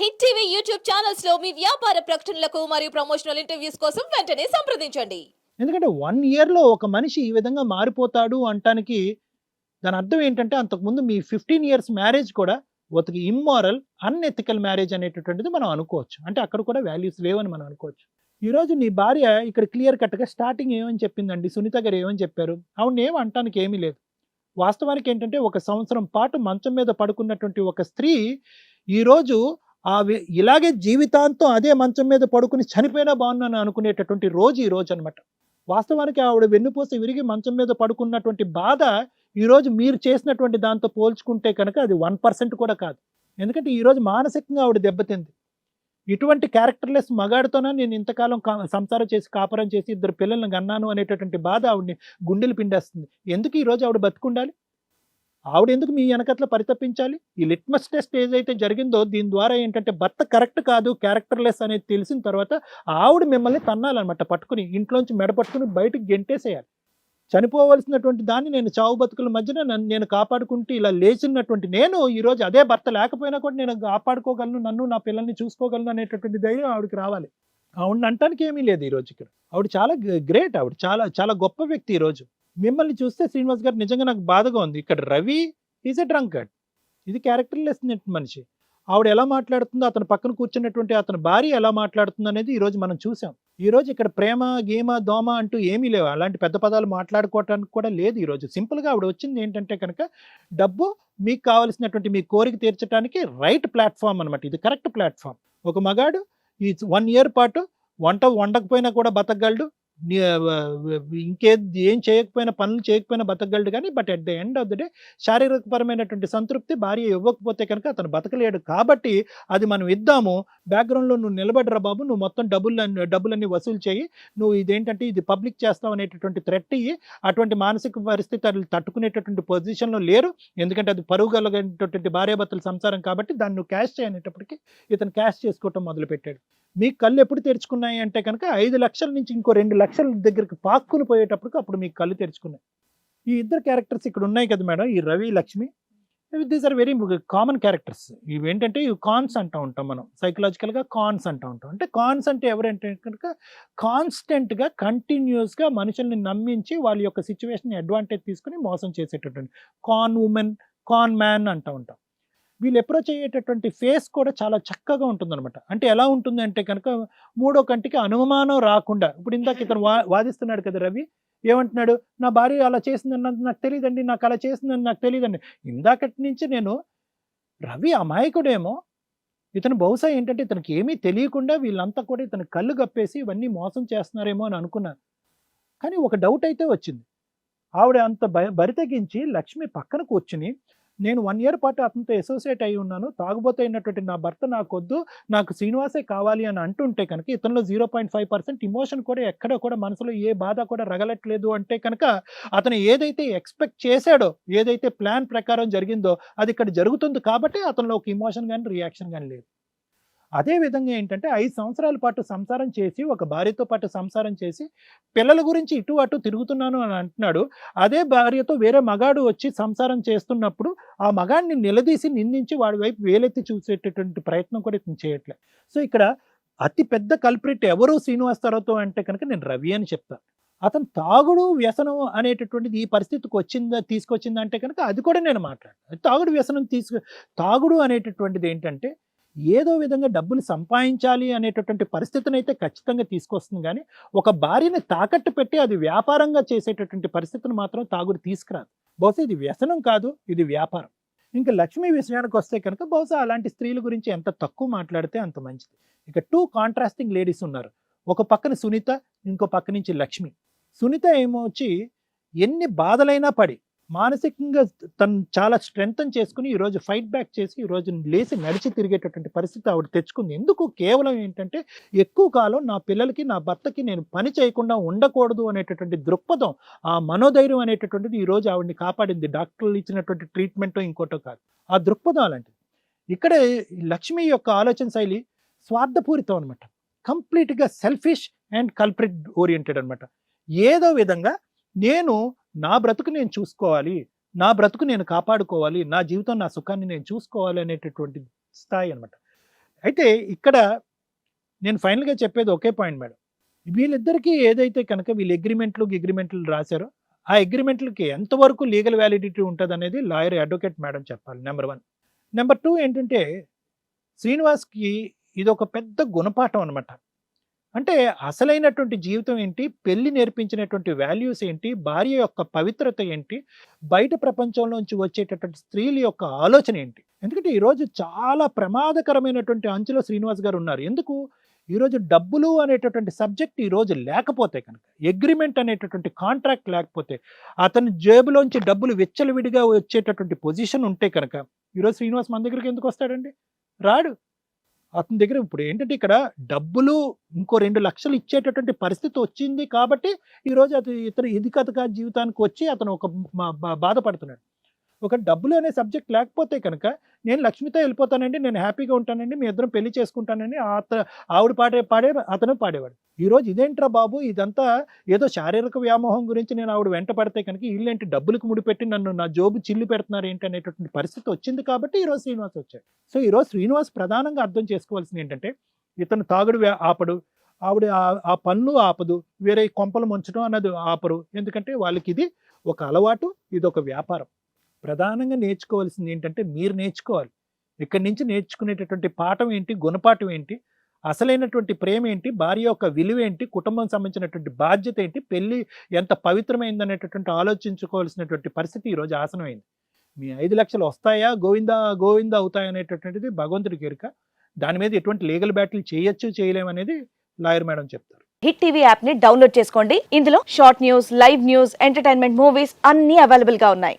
Hit TV YouTube ఛానల్స్లో మీ వ్యాపార ప్రకటనలకు మరియు ప్రమోషనల్ ఇంటర్వ్యూస్ కోసం వెంటనే సంప్రదించండి. ఎందుకంటే వన్ ఇయర్లో ఒక మనిషి ఈ విధంగా మారిపోతాడు అంటానికి దాని అర్థం ఏంటంటే అంతకుముందు మీ ఫిఫ్టీన్ ఇయర్స్ మ్యారేజ్ కూడా ఒక ఇమ్మారల్ అన్ఎథికల్ మ్యారేజ్ అనేటటువంటిది మనం అనుకోవచ్చు. అంటే అక్కడ కూడా వాల్యూస్ లేవని మనం అనుకోవచ్చు. ఈరోజు నీ భార్య ఇక్కడ క్లియర్ కట్గా స్టార్టింగ్ ఏమని చెప్పిందండి? సునీత గారు ఏమని చెప్పారు? అవును ఏం అంటానికి ఏమీ లేదు. వాస్తవానికి ఏంటంటే ఒక సంవత్సరం పాటు మంచం మీద పడుకున్నటువంటి ఒక స్త్రీ ఈరోజు ఆ వి- ఇలాగే జీవితాంతం అదే మంచం మీద పడుకుని చనిపోయినా బాగున్నాను అనుకునేటటువంటి రోజు ఈ రోజు అనమాట వాస్తవానికి ఆవిడ వెన్నుపూస విరిగి మంచం మీద పడుకున్నటువంటి బాధ ఈరోజు మీరు చేసినటువంటి దాంతో పోల్చుకుంటే కనుక అది వన్ పర్సెంట్ కూడా కాదు. ఎందుకంటే ఈరోజు మానసికంగా ఆవిడ దెబ్బతింది. ఇటువంటి క్యారెక్టర్లెస్ మగాడితోనే నేను ఇంతకాలం కా- సంసారం చేసి కాపురం చేసి ఇద్దరు పిల్లల్ని గన్నాను అనేటటువంటి బాధ ఆవిడని గుండెలు పిండేస్తుంది. ఎందుకు ఈరోజు ఆవిడ బతుకుండాలి? ఆవిడ ఎందుకు మీ వెనకట్ల పరితపించాలి? ఈ లిట్మస్ టెస్ట్ ఏదైతే జరిగిందో దీని ద్వారా ఏంటంటే భర్త కరెక్ట్ కాదు క్యారెక్టర్లెస్ అనేది తెలిసిన తర్వాత ఆవిడ మిమ్మల్ని తన్నాలన్నమాట. పట్టుకుని ఇంట్లోంచి మెడ పట్టుకుని గెంటేసేయాలి. చనిపోవలసినటువంటి దాన్ని నేను చావు బతుకుల మధ్యన నన్ను నేను కాపాడుకుంటూ ఇలా లేచినటువంటి నేను ఈరోజు అదే భర్త లేకపోయినా కూడా నేను కాపాడుకోగలను నన్ను నా పిల్లల్ని చూసుకోగలను అనేటటువంటి ధైర్యం ఆవిడకి రావాలి. ఆవిడని అంటానికి ఏమీ లేదు ఈరోజు ఇక్కడ. ఆవిడ చాలా గ్రేట్ ఆవిడ. చాలా చాలా గొప్ప వ్యక్తి ఈరోజు మిమ్మల్ని చూస్తే శ్రీనివాస్ గారు నిజంగా నాకు బాధగా ఉంది. ఇక్కడ రవి ఈజ్ ఎ డ్రంకర్డ్ ఇది క్యారెక్టర్లెస్ మనిషి. ఆవిడ ఎలా మాట్లాడుతుందో అతని పక్కన కూర్చున్నటువంటి అతని భార్య ఎలా మాట్లాడుతుందో అనేది ఈరోజు మనం చూసాం ఈరోజు ఇక్కడ ప్రేమ గేమ దోమ అంటూ ఏమీ లేవు. అలాంటి పెద్ద పదాలు మాట్లాడుకోవటానికి కూడా లేదు ఈరోజు. సింపుల్గా ఆవిడ వచ్చింది ఏంటంటే కనుక డబ్బు మీకు కావలసినటువంటి మీ కోరిక తీర్చడానికి రైట్ ప్లాట్ఫామ్ అనమాట ఇది కరెక్ట్ ప్లాట్ఫామ్ ఒక మగాడు ఈ వన్ ఇయర్ పాటు వంట వండకపోయినా కూడా బతకగలడు. ఇంకే ఏం చేయకపోయినా పనులు చేయకపోయినా బతకగలడు కానీ but at the end of the day శారీరకపరమైనటువంటి సంతృప్తి భార్య ఇవ్వకపోతే కనుక అతను బతకలేడు. కాబట్టి అది మనం ఇద్దాము. బ్యాక్గ్రౌండ్లో నువ్వు నిలబడరా బాబు. నువ్వు మొత్తం డబ్బులు డబ్బులన్నీ వసూలు చేయి. నువ్వు ఇదేంటంటే ఇది పబ్లిక్ చేస్తావు అనేటటువంటి థ్రెట్ ఇయ్యి అటువంటి మానసిక పరిస్థితి అది తట్టుకునేటటువంటి పొజిషన్లో లేరు. ఎందుకంటే అది పరువు కలిగినటువంటి భార్యాభర్తల సంసారం కాబట్టి దాన్ని నువ్వు క్యాష్ చేయనేటప్పటికి ఇతను క్యాష్ చేసుకోవటం మొదలుపెట్టాడు. మీ కళ్ళు ఎప్పుడు తెరుచుకున్నాయి అంటే కనుక ఐదు లక్షల నుంచి ఇంకో రెండు లక్షల దగ్గరికి పాక్కుని పోయేటప్పటికి అప్పుడు మీ కళ్ళు తెరుచుకున్నాయి. ఈ ఇద్దరు క్యారెక్టర్స్ ఇక్కడ ఉన్నాయి కదా మేడం ఈ Ravi Lakshmi. These are very common characters ఇవి ఏంటంటే ఇవి కాన్స్ అంటూ ఉంటాం మనం. సైకలాజికల్గా కాన్స్ అంటూ ఉంటాం. అంటే కాన్స్ అంటే ఎవరంటే కనుక కాన్స్టెంట్గా కంటిన్యూస్గా మనుషుల్ని నమ్మించి వాళ్ళ యొక్క సిచ్యువేషన్ అడ్వాంటేజ్ తీసుకుని మోసం చేసేటటువంటి కాన్ ఉమెన్ కాన్ మ్యాన్ అంటూ ఉంటాం. వీళ్ళు అప్రోచ్ అయ్యేటటువంటి ఫేస్ కూడా చాలా చక్కగా ఉంటుందన్నమాట. అంటే ఎలా ఉంటుంది అంటే కనుక మూడో కంటికి అనుమానం రాకుండా ఇప్పుడు ఇందాక ఇతను వా వాదిస్తున్నాడు కదా రవి ఏమంటున్నాడు? నా భార్య అలా చేసిందని నాకు తెలియదండి నాకు అలా చేసిందని నాకు తెలియదండి ఇందాకటి నుంచి నేను రవి అమాయకుడేమో ఇతను బహుశా ఏంటంటే ఇతనికి ఏమీ తెలియకుండా వీళ్ళంతా కూడా ఇతను కళ్ళు కప్పేసి ఇవన్నీ మోసం చేస్తున్నారేమో అని అనుకున్నాను కానీ ఒక డౌట్ అయితే వచ్చింది. ఆవిడ అంత భయ బరి తెగించి లక్ష్మి పక్కన కూర్చుని నేను వన్ ఇయర్ పాటు అతనితో అసోసియేట్ అయి ఉన్నాను. తాగుబోతు అయినటువంటి నా భర్త నాకు వద్దు నాకు శ్రీనివాసే కావాలి అని అంటుంటే కనుక ఇతనిలో zero point five percent emotion కూడా ఎక్కడ కూడా మనసులో ఏ బాధ కూడా రగలట్లేదు అంటే కనుక అతను ఏదైతే ఎక్స్పెక్ట్ చేశాడో ఏదైతే ప్లాన్ ప్రకారం జరిగిందో అది ఇక్కడ జరుగుతుంది కాబట్టి అతనిలో ఒక ఇమోషన్ కానీ రియాక్షన్ కానీ లేదు. అదే విధంగా ఏంటంటే ఐదు సంవత్సరాల పాటు సంసారం చేసి ఒక భార్యతో పాటు సంసారం చేసి పిల్లల గురించి ఇటు అటు తిరుగుతున్నాను అని అంటున్నాడు. అదే భార్యతో వేరే మగాడు వచ్చి సంసారం చేస్తున్నప్పుడు ఆ మగాడిని నిలదీసి నిందించి వాడి వైపు వేలెత్తి చూసేటటువంటి ప్రయత్నం కూడా ఇతను చేయట్లే. సో ఇక్కడ అతి పెద్ద కల్ప్రిట్ ఎవరు శ్రీనివాస్ అంటే కనుక నేను రవి అని చెప్తాను అతను తాగుడు వ్యసనం అనేటటువంటిది ఈ పరిస్థితికి వచ్చిందా తీసుకొచ్చిందంటే కనుక అది కూడా నేను మాట్లాడతాను తాగుడు వ్యసనం తీసుకు తాగుడు అనేటటువంటిది ఏంటంటే ఏదో విధంగా డబ్బులు సంపాదించాలి అనేటటువంటి పరిస్థితిని అయితే ఖచ్చితంగా తీసుకొస్తుంది. కానీ ఒక భార్యని తాకట్టు పెట్టి అది వ్యాపారంగా చేసేటటువంటి పరిస్థితిని మాత్రం తాగుడు తీసుకురాదు. బహుశా ఇది వ్యసనం కాదు ఇది వ్యాపారం. ఇంకా లక్ష్మి విషయానికి వస్తే కనుక బహుశా అలాంటి స్త్రీల గురించి ఎంత తక్కువ మాట్లాడితే అంత మంచిది. ఇక టూ కాంట్రాస్టింగ్ లేడీస్ ఉన్నారు. ఒక పక్కన సునీత ఇంకో పక్క నుంచి లక్ష్మి. సునీత ఏమో వచ్చి ఎన్ని బాధలైనా పడి మానసికంగా తను చాలా స్ట్రెంగ్తన్ చేసుకుని ఈరోజు ఫైట్ బ్యాక్ చేసి ఈరోజు లేచి నడిచి తిరిగేటటువంటి పరిస్థితి ఆవిడ తెచ్చుకుంది. ఎందుకు? కేవలం ఏంటంటే ఎక్కువ కాలం నా పిల్లలకి నా భర్తకి నేను పని చేయకుండా ఉండకూడదు అనేటటువంటి దృక్పథం ఆ మనోధైర్యం అనేటటువంటిది ఈరోజు ఆవిడని కాపాడింది. డాక్టర్లు ఇచ్చినటువంటి ట్రీట్మెంటో ఇంకోటో కాదు. ఆ దృక్పథం అలాంటిది. ఇక్కడ లక్ష్మి యొక్క ఆలోచన శైలి స్వార్థపూరితం అనమాట కంప్లీట్గా సెల్ఫిష్ అండ్ కల్ప్రిట్ ఓరియంటెడ్ అనమాట ఏదో విధంగా నేను నా బ్రతుకు నేను చూసుకోవాలి నా బ్రతుకు నేను కాపాడుకోవాలి నా జీవితం నా సుఖాన్ని నేను చూసుకోవాలి అనేటటువంటి స్థాయి అనమాట అయితే ఇక్కడ నేను ఫైనల్గా చెప్పేది ఒకే పాయింట్ మేడం. వీళ్ళిద్దరికీ ఏదైతే కనుక వీళ్ళు అగ్రిమెంట్లు అగ్రిమెంట్లు రాశారో ఆ అగ్రిమెంట్లకి ఎంతవరకు లీగల్ వ్యాలిడిటీ ఉంటుంది అనేది లాయర్ అడ్వకేట్ మేడం చెప్పాలి నెంబర్ వన్. నెంబర్ టూ ఏంటంటే శ్రీనివాస్కి ఇది ఒక పెద్ద గుణపాఠం అనమాట అంటే అసలైనటువంటి జీవితం ఏంటి? పెళ్ళి నేర్పించినటువంటి వాల్యూస్ ఏంటి? భార్య యొక్క పవిత్రత ఏంటి? బయట ప్రపంచంలోంచి వచ్చేటటువంటి స్త్రీల యొక్క ఆలోచన ఏంటి? ఎందుకంటే ఈరోజు చాలా ప్రమాదకరమైనటువంటి అంచులో శ్రీనివాస్ గారు ఉన్నారు. ఎందుకు? ఈరోజు డబ్బులు అనేటటువంటి సబ్జెక్ట్ ఈరోజు లేకపోతే కనుక అగ్రిమెంట్ అనేటటువంటి కాంట్రాక్ట్ లేకపోతే అతని జేబులోంచి డబ్బులు విచ్చలవిడిగా వచ్చేటటువంటి పొజిషన్ ఉంటే కనుక ఈరోజు శ్రీనివాస్ మన దగ్గరికి ఎందుకు వస్తాడండి? రాడు. అతని దగ్గర ఇప్పుడు ఏంటంటే ఇక్కడ డబ్బులు ఇంకో రెండు లక్షలు ఇచ్చేటటువంటి పరిస్థితి వచ్చింది కాబట్టి ఈరోజు అతను ఇతను ఇది కథగా జీవితానికి వచ్చి అతను ఒక మా- బా- బాధపడుతున్నాడు. ఒక డబ్బులు అనే సబ్జెక్ట్ లేకపోతే కనుక నేను లక్ష్మితో వెళ్ళిపోతానండి నేను హ్యాపీగా ఉంటానండి మీ ఇద్దరం పెళ్ళి చేసుకుంటానని అత ఆవిడ పాడే పాడే అతను పాడేవాడు. ఈరోజు ఇదేంట్రా బాబు? ఇదంతా ఏదో శారీరక వ్యామోహం గురించి నేను ఆవిడ వెంట పడితే కనుక ఇల్లేంటి డబ్బులకు ముడిపెట్టి నన్ను నా జోబు చిల్లు పెడుతున్నారు ఏంటి అనేటటువంటి పరిస్థితి వచ్చింది కాబట్టి ఈరోజు శ్రీనివాస్ వచ్చాడు. సో ఈరోజు శ్రీనివాస్ ప్రధానంగా అర్థం చేసుకోవాల్సింది ఏంటంటే ఇతను తాగుడు ఆపడు ఆవిడ ఆ పనులు ఆపదు వేరే కొంపలు ముంచడం అన్నది ఆపరు. ఎందుకంటే వాళ్ళకి ఇది ఒక అలవాటు ఇది ఒక వ్యాపారం. ప్రధానంగా నేర్చుకోవాల్సింది ఏంటంటే మీరు నేర్చుకోవాలి. ఇక్కడి నుంచి నేర్చుకునేటటువంటి పాఠం ఏంటి? గుణపాఠం ఏంటి? అసలైనటువంటి ప్రేమ ఏంటి? భార్య యొక్క విలువ ఏంటి? కుటుంబం సంబంధించినటువంటి బాధ్యత ఏంటి? పెళ్ళి ఎంత పవిత్రమైందనేటటువంటి ఆలోచించుకోవాల్సినటువంటి పరిస్థితి ఈరోజు ఆసనమైంది. మీ ఐదు లక్షలు వస్తాయా? గోవిందా గోవిందా అవుతాయనేటటువంటిది భగవంతుడి కేరిక. దాని మీద ఎటువంటి లీగల్ బ్యాటిల్ చేయొచ్చు చేయలేమనేది లాయర్ మేడం చెప్తారు. హిట్ టీవీ యాప్ని డౌన్లోడ్ చేసుకోండి. ఇందులో short news live news entertainment movies అన్ని అవైలబుల్గా ఉన్నాయి.